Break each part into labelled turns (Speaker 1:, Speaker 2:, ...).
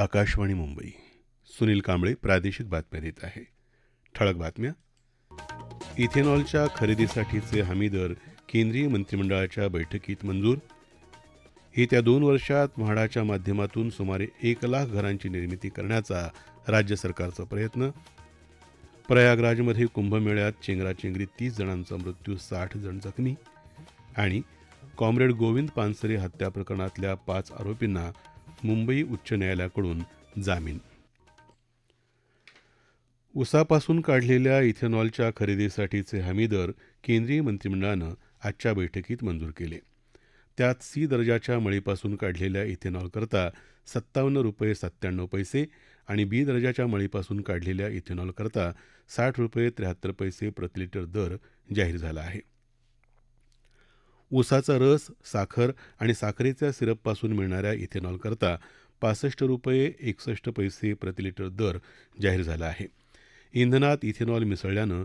Speaker 1: आकाशवाणी मुंबई सुनील कांबळे प्रादेशिक बातम्या देत आहे ठळक बातम्या इथेनॉलच्या खरेदीसाठीचे हमी दर केंद्रीय मंत्रिमंडळाच्या बैठकीत मंजूर येत्या दोन वर्षात म्हाडाच्या माध्यमातून सुमारे एक लाख घरांची निर्मिती करण्याचा राज्य सरकारचा प्रयत्न प्रयागराजमध्ये कुंभमेळ्यात चेंगराचेंगरी तीस जणांचा मृत्यू साठ जण जखमी आणि कॉम्रेड गोविंद पानसरे हत्या प्रकरणातल्या पाच आरोपींना मुंबई उच्च न्यायालयाकडून जामीन उसापासून काढलेल्या इथेनॉलच्या खरेदीसाठीचे हमी दर केंद्रीय मंत्रिमंडळानं आजच्या बैठकीत मंजूर केले त्यात सी दर्जाच्या मळीपासून काढलेल्या इथेनॉलकरता सत्तावन्न रुपये सत्त्याण्णव पैसे आणि बी दर्जाच्या मळीपासून काढलेल्या इथेनॉलकरता साठ रुपये त्र्याहत्तर पैसे प्रतिलिटर दर जाहीर झाला आहे ऊसाचा रस साखर आणि साखरेच्या सिरपपासून मिळणाऱ्या इथेनॉलकरता पासष्ट रुपये एकसष्ट पैसे प्रतिलिटर दर जाहीर झाला आहे इंधनात इथेनॉल मिसळल्यानं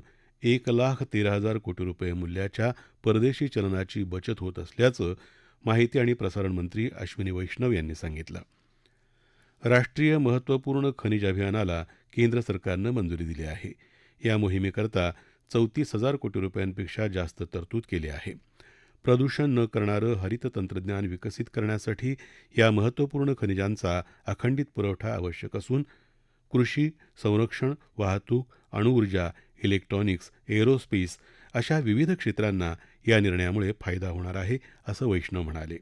Speaker 1: एक लाख तेरा हजार कोटी रुपये मूल्याच्या परदेशी चलनाची बचत होत असल्याचं माहिती आणि प्रसारण मंत्री अश्विनी वैष्णव यांनी सांगितलं राष्ट्रीय महत्त्वपूर्ण खनिज अभियानाला केंद्र सरकारनं मंजुरी दिली आहे या मोहिमेकरता चौतीस हजार कोटी रुपयांपेक्षा जास्त तरतूद केली आहे प्रदूषण न करणारं हरित तंत्रज्ञान विकसित करण्यासाठी या महत्त्वपूर्ण खनिजांचा अखंडित पुरवठा आवश्यक असून कृषी संरक्षण वाहतूक अणुऊर्जा इलेक्ट्रॉनिक्स एरोस्पेस अशा विविध क्षेत्रांना या निर्णयामुळे फायदा होणार आहे असं वैष्णव म्हणाले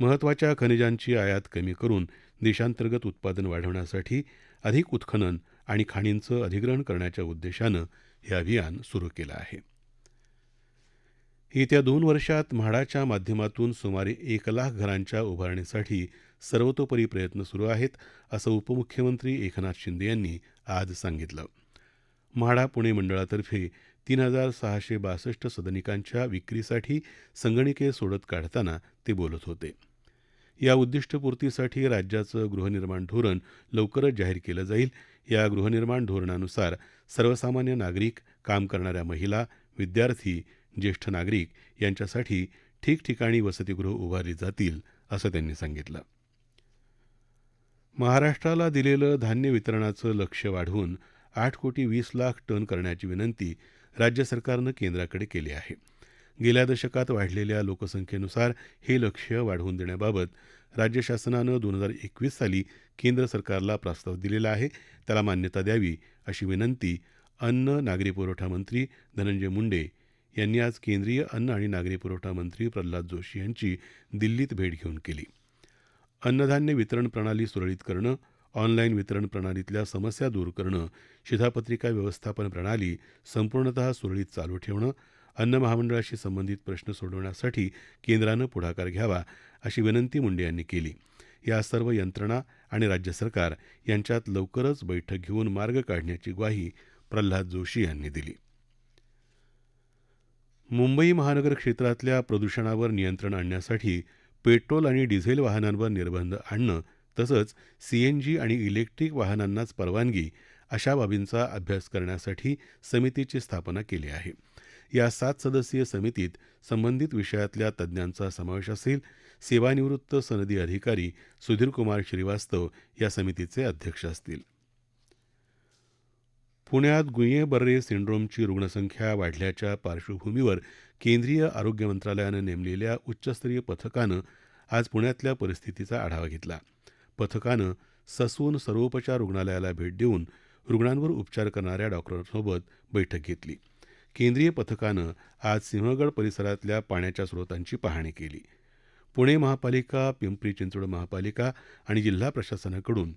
Speaker 1: महत्त्वाच्या खनिजांची आयात कमी करून देशांतर्गत उत्पादन वाढवण्यासाठी अधिक उत्खनन आणि खाणींचं अधिग्रहण करण्याच्या उद्देशानं हे अभियान सुरू केलं आहे येत्या दोन वर्षात म्हाडाच्या माध्यमातून सुमारे एक लाख घरांच्या उभारणीसाठी सर्वतोपरी प्रयत्न सुरू आहेत असं उपमुख्यमंत्री एकनाथ शिंदे यांनी आज सांगितलं म्हाडा पुणे मंडळातर्फे तीन हजार सहाशे बासष्ट सदनिकांच्या विक्रीसाठी संगणिके सोडत काढताना ते बोलत होते या उद्दिष्टपूर्तीसाठी राज्याचं गृहनिर्माण धोरण लवकरच जाहीर केलं जाईल या गृहनिर्माण धोरणानुसार सर्वसामान्य नागरिक काम करणाऱ्या महिला विद्यार्थी ज्येष्ठ नागरिक यांच्यासाठी ठिकठिकाणी वसतिगृह उभारली जातील असं त्यांनी सांगितलं महाराष्ट्राला दिलेलं धान्य वितरणाचं लक्ष वाढवून आठ कोटी वीस लाख टन करण्याची विनंती राज्य सरकारनं केंद्राकडे केली आहे गेल्या दशकात वाढलेल्या लोकसंख्येनुसार हे लक्ष्य वाढवून देण्याबाबत राज्य शासनानं दोन हजार एकवीस साली केंद्र सरकारला प्रस्ताव दिलेला आहे त्याला मान्यता द्यावी अशी विनंती अन्न नागरी पुरवठा मंत्री धनंजय मुंडे यांनी आज केंद्रीय अन्न आणि नागरी पुरवठा मंत्री प्रल्हाद जोशी यांची दिल्लीत भेट घेऊन केली अन्नधान्य वितरण प्रणाली सुरळीत करणं ऑनलाईन वितरण प्रणालीतल्या समस्या दूर करणं शिधापत्रिका व्यवस्थापन प्रणाली संपूर्णत सुरळीत चालू ठेवणं अन्न महामंडळाशी संबंधित प्रश्न सोडवण्यासाठी केंद्रानं पुढाकार घ्यावा अशी विनंती मुंडे यांनी केली या सर्व यंत्रणा आणि राज्य सरकार यांच्यात लवकरच बैठक घेऊन मार्ग काढण्याची ग्वाही प्रल्हाद जोशी यांनी दिली मुंबई महानगर क्षेत्रातल्या प्रदूषणावर नियंत्रण आणण्यासाठी पेट्रोल आणि डिझेल वाहनांवर निर्बंध आणणं तसंच सीएनजी आणि इलेक्ट्रिक वाहनांनाच परवानगी अशा बाबींचा अभ्यास करण्यासाठी समितीची स्थापना केली आहे या सात सदस्यीय समितीत संबंधित विषयातल्या तज्ज्ञांचा समावेश असेल सेवानिवृत्त सनदी अधिकारी सुधीरकुमार श्रीवास्तव या समितीचे अध्यक्ष असतील पुण्यात गुये बर्रे सिंड्रोमची रुग्णसंख्या वाढल्याच्या पार्श्वभूमीवर केंद्रीय आरोग्य मंत्रालयानं नेमलेल्या उच्चस्तरीय पथकानं आज पुण्यातल्या परिस्थितीचा आढावा घेतला पथकानं ससून सर्वोपचार रुग्णालयाला भेट देऊन रुग्णांवर उपचार करणाऱ्या डॉक्टरांसोबत बैठक घेतली केंद्रीय पथकानं आज सिंहगड परिसरातल्या पाण्याच्या स्रोतांची पाहणी केली पुणे महापालिका पिंपरी चिंचवड महापालिका आणि जिल्हा प्रशासनाकडून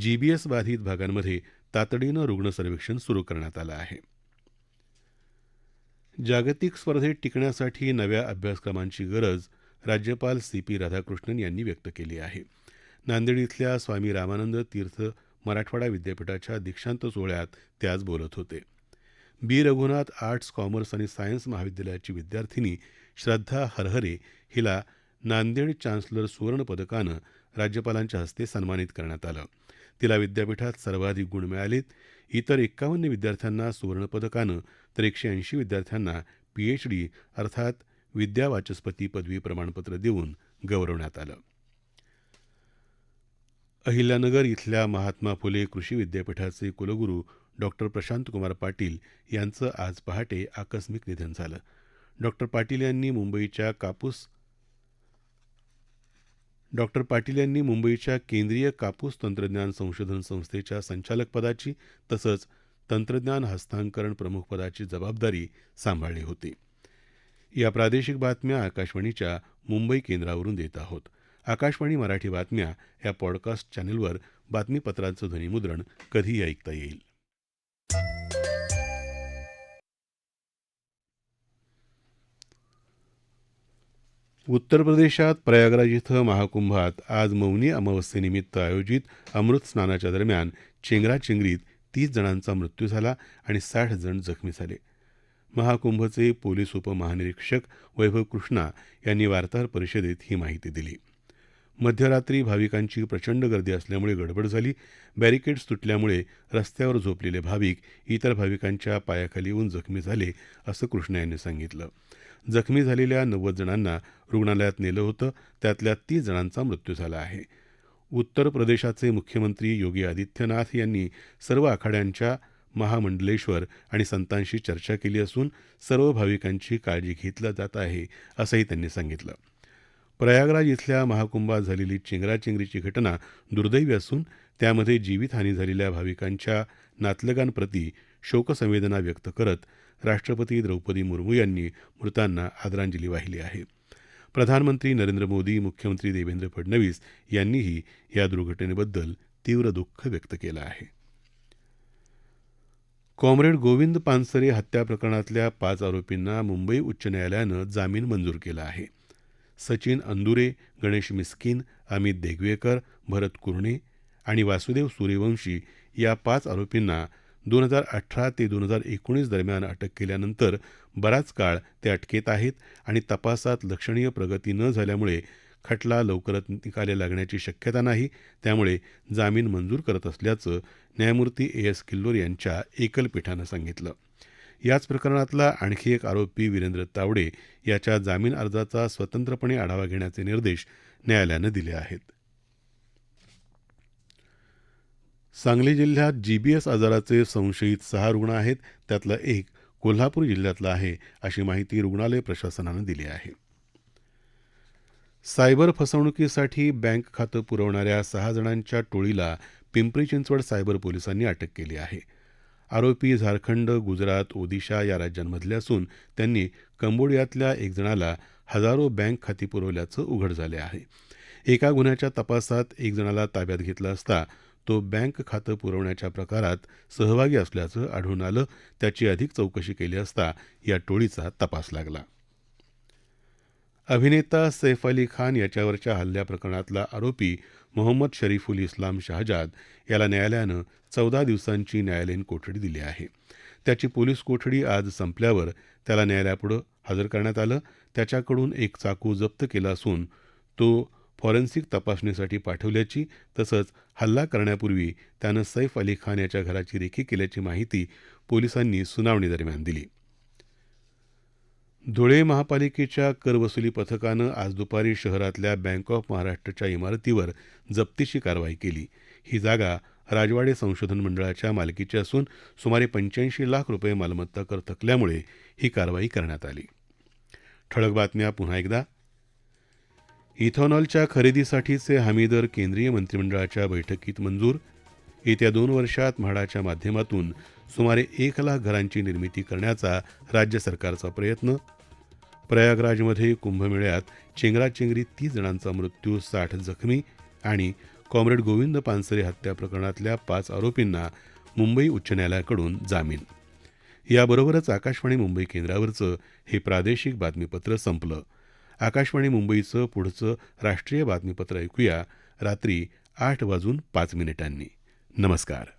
Speaker 1: जीबीएस बाधित भागांमध्ये तातडीनं रुग्ण सर्वेक्षण सुरू करण्यात आलं आहे जागतिक स्पर्धेत टिकण्यासाठी नव्या अभ्यासक्रमांची गरज राज्यपाल सी पी राधाकृष्णन यांनी व्यक्त केली आहे नांदेड इथल्या स्वामी रामानंद तीर्थ मराठवाडा विद्यापीठाच्या दीक्षांत सोहळ्यात ते आज बोलत होते बी रघुनाथ आर्ट्स कॉमर्स आणि सायन्स महाविद्यालयाची विद्यार्थिनी श्रद्धा हरहरे हिला नांदेड चान्सलर सुवर्ण पदकानं राज्यपालांच्या हस्ते सन्मानित करण्यात आलं तिला विद्यापीठात सर्वाधिक गुण मिळालेत इतर एक्कावन्न विद्यार्थ्यांना सुवर्णपदकानं तर एकशे ऐंशी विद्यार्थ्यांना पीएचडी अर्थात विद्यावाचस्पती पदवी प्रमाणपत्र देऊन गौरवण्यात आलं अहिल्यानगर इथल्या महात्मा फुले कृषी विद्यापीठाचे कुलगुरू डॉक्टर प्रशांतकुमार पाटील यांचं आज पहाटे आकस्मिक निधन झालं डॉक्टर पाटील यांनी मुंबईच्या कापूस डॉक्टर पाटील यांनी मुंबईच्या केंद्रीय कापूस तंत्रज्ञान संशोधन संस्थेच्या संचालकपदाची तसंच तंत्रज्ञान हस्तांतरण प्रमुखपदाची जबाबदारी सांभाळली होती या प्रादेशिक बातम्या आकाशवाणीच्या मुंबई केंद्रावरून देत आहोत आकाशवाणी मराठी बातम्या या पॉडकास्ट चॅनेलवर बातमीपत्रांचं ध्वनीमुद्रण कधीही ऐकता येईल उत्तर प्रदेशात प्रयागराज इथं महाकुंभात आज मौनी अमावस्येनिमित्त आयोजित अमृत स्नानाच्या दरम्यान चेंगराचेंगरीत तीस जणांचा मृत्यू झाला आणि साठ जण जखमी झाले महाकुंभचे पोलीस उपमहानिरीक्षक वैभव कृष्णा यांनी वार्ताहर परिषदेत ही माहिती दिली मध्यरात्री भाविकांची प्रचंड गर्दी असल्यामुळे गडबड झाली बॅरिकेड्स तुटल्यामुळे रस्त्यावर झोपलेले भाविक इतर भाविकांच्या पायाखाली येऊन जखमी झाले असं कृष्णा यांनी सांगितलं जखमी झालेल्या नव्वद जणांना रुग्णालयात नेलं होतं त्यातल्या तीस जणांचा मृत्यू झाला आहे उत्तर प्रदेशाचे मुख्यमंत्री योगी आदित्यनाथ यांनी सर्व आखाड्यांच्या महामंडलेश्वर आणि संतांशी चर्चा केली असून सर्व भाविकांची काळजी घेतली जात आहे असंही त्यांनी सांगितलं प्रयागराज इथल्या महाकुंभात झालेली चिंगराचिंगरीची घटना दुर्दैवी असून त्यामध्ये जीवितहानी झालेल्या भाविकांच्या नातलगांप्रती शोकसंवेदना व्यक्त करत राष्ट्रपती द्रौपदी मुर्मू यांनी मृतांना आदरांजली वाहिली आहे प्रधानमंत्री नरेंद्र मोदी मुख्यमंत्री देवेंद्र फडणवीस यांनीही या दुर्घटनेबद्दल तीव्र दुःख व्यक्त केलं आहे कॉम्रेड गोविंद पानसरे हत्या प्रकरणातल्या पाच आरोपींना मुंबई उच्च न्यायालयानं जामीन मंजूर केला आहे सचिन अंदुरे गणेश मिस्किन अमित देगवेकर भरत कुरणे आणि वासुदेव सूर्यवंशी या पाच आरोपींना दोन हजार अठरा ते दोन हजार एकोणीस दरम्यान अटक केल्यानंतर बराच काळ ते अटकेत आहेत आणि तपासात लक्षणीय प्रगती न झाल्यामुळे खटला लवकरच निकाली लागण्याची शक्यता नाही त्यामुळे जामीन मंजूर करत असल्याचं न्यायमूर्ती ए एस किल्लोर यांच्या एकलपीठानं सांगितलं याच प्रकरणातला आणखी एक आरोपी वीरेंद्र तावडे याच्या जामीन अर्जाचा स्वतंत्रपणे आढावा घेण्याचे निर्देश न्यायालयानं दिले आहेत सांगली जिल्ह्यात जीबीएस आजाराचे संशयित सहा रुग्ण आहेत त्यातला एक कोल्हापूर जिल्ह्यातला आहे अशी माहिती रुग्णालय प्रशासनानं दिली आहे सायबर फसवणुकीसाठी बँक खातं पुरवणाऱ्या सहा जणांच्या टोळीला पिंपरी चिंचवड सायबर पोलिसांनी अटक केली आहे आरोपी झारखंड गुजरात ओदिशा या राज्यांमधले असून त्यांनी कंबोडियातल्या एक जणाला हजारो बँक खाती पुरवल्याचं उघड झाले आहे एका गुन्ह्याच्या तपासात एक जणाला ताब्यात घेतलं असता तो बँक खातं पुरवण्याच्या प्रकारात सहभागी असल्याचं आढळून आलं त्याची अधिक चौकशी केली असता या टोळीचा तपास लागला अभिनेता सैफ अली खान याच्यावरच्या हल्ल्या प्रकरणातला आरोपी मोहम्मद शरीफुल इस्लाम शहजाद याला न्यायालयानं चौदा दिवसांची न्यायालयीन कोठडी दिली आहे त्याची पोलीस कोठडी आज संपल्यावर त्याला न्यायालयापुढं हजर करण्यात आलं त्याच्याकडून एक चाकू जप्त केला असून तो फॉरेन्सिक तपासणीसाठी पाठवल्याची तसंच हल्ला करण्यापूर्वी त्यानं सैफ अली खान याच्या घराची रेखी केल्याची माहिती पोलिसांनी दरम्यान दिली धुळे महापालिकेच्या करवसुली पथकानं आज दुपारी शहरातल्या बँक ऑफ महाराष्ट्रच्या इमारतीवर जप्तीची कारवाई केली ही जागा राजवाडे संशोधन मंडळाच्या मालकीची असून सुमारे पंच्याऐंशी लाख रुपये मालमत्ता कर थकल्यामुळे ही कारवाई करण्यात आली ठळक बातम्या पुन्हा एकदा इथॉनॉलच्या खरेदीसाठीचे हमी दर केंद्रीय मंत्रिमंडळाच्या बैठकीत मंजूर येत्या दोन वर्षात म्हाडाच्या माध्यमातून सुमारे एक लाख घरांची निर्मिती करण्याचा राज्य सरकारचा प्रयत्न प्रयागराजमध्ये कुंभमेळ्यात चेंगराचेंगरी तीस जणांचा मृत्यू साठ जखमी आणि कॉम्रेड गोविंद पानसरे हत्या प्रकरणातल्या पाच आरोपींना मुंबई उच्च न्यायालयाकडून जामीन याबरोबरच आकाशवाणी मुंबई केंद्रावरचं हे प्रादेशिक बातमीपत्र संपलं आकाशवाणी मुंबईचं पुढचं राष्ट्रीय बातमीपत्र ऐकूया रात्री आठ वाजून पाच मिनिटांनी नमस्कार